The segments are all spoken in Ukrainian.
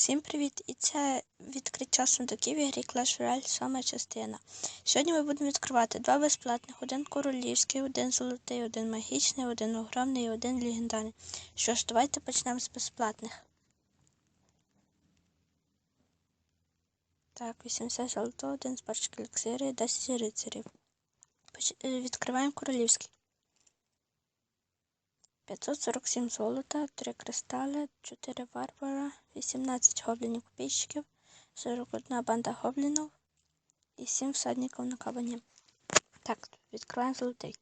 Всім привіт! І це відкриття сундуків в Clash Royale, сама частина. Сьогодні ми будемо відкривати два безплатних, один королівський, один золотий, один магічний, один огромний і один легендарний. Що ж, давайте почнемо з безплатних. Так, 80 золотого, один з пачки еліксири і 10 рицарів. Е, Відкриваємо королівський. 547 золота, 3 кристали, 4 варвара, 18 гоблінів копійщиків, 41 банда гоблінів і 7 всадників на кабані. Так, відкриваємо золотий.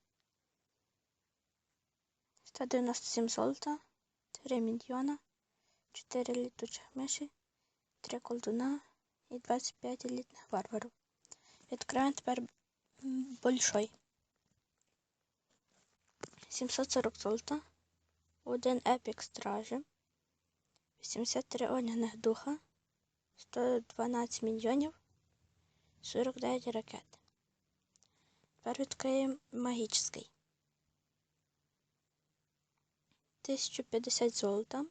197 золота, 3 мільйона, 4 літучих миші, 3 колдуна і 25 елітних варварів. Відкриваємо тепер большой. 740 золота, один епік стражі, 83 огняних духа, 112 мільйонів, 49 ракет. Тепер відкриємо магічний. 1050 золота,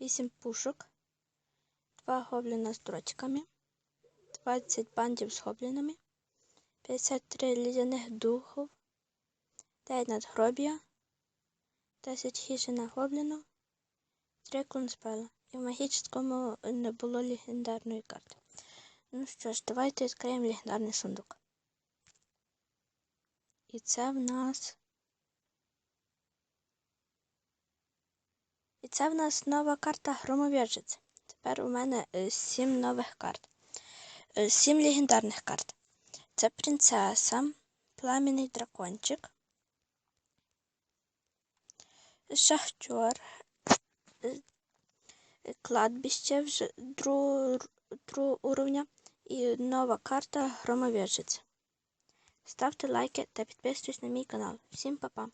8 пушок, 2 гобліна з дротиками, 20 бандів з гоблінами, 53 лідяних духів, 9 надгробія, 10 хижина гобліну, 3 клонспела. І в магічному не було легендарної карти. Ну що ж, давайте відкриємо легендарний сундук. І це в нас. І це в нас нова карта Громов'яжець. Тепер у мене 7 нових карт. 7 легендарних карт. Це принцеса, пламінний дракончик, шахтер, кладбище вже другого друг уровня і нова карта Громовержець. Ставте лайки та підписуйтесь на мій канал. Всім па-па!